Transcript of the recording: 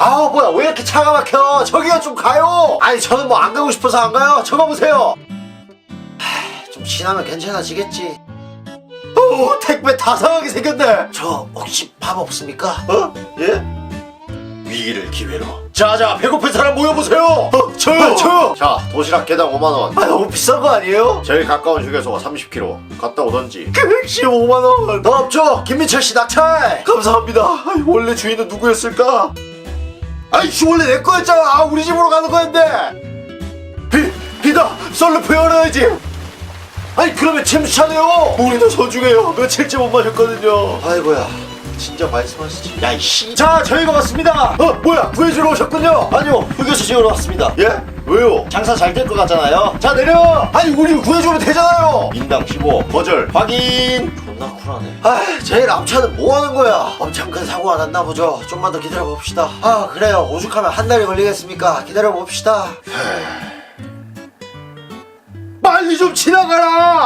아우 뭐야 왜 이렇게 차가 막혀? 저기요 좀 가요. 아니 저는 뭐 안 가고 싶어서 안 가요. 저거 보세요. 하, 좀 지나면 괜찮아지겠지. 오 택배 다 상하게 생겼네. 저 혹시 밥 없습니까? 어? 예? 위기를 기회로. 자자 배고픈 사람 모여보세요. 어 저요. 저요. 자 도시락 개당 5만원. 아 너무 비싼 거 아니에요? 제일 가까운 휴게소가 30km 갔다 오던지. 극시 5만원. 더 없죠 김민철씨 낙찰. 감사합니다. 아이, 원래 주인은 누구였을까? 아이 씨 원래 내 거였잖아. 아, 우리 집으로 가는 거였는데 비 비다 썰루프 열어야지. 아니 그러면 침수차네요. 우리도 소중해요. 며칠째 못 마셨거든요. 아이고야 진짜 말씀하시지. 야이씨. 자 저희가 왔습니다. 어 뭐야 구해주러 오셨군요. 아니요 휴게소 지으러 왔습니다. 예? 왜요? 장사 잘 될 것 같잖아요. 자 내려! 아니 우리 구해주면 되잖아요! 인당 15 거절 확인! 존나 쿨하네. 아 제일 앞차는 뭐 하는 거야? 엄청 큰 사고가 났나 보죠? 좀만 더 기다려 봅시다. 아 그래요. 오죽하면 한 달이 걸리겠습니까? 기다려 봅시다. 빨리 좀 지나가라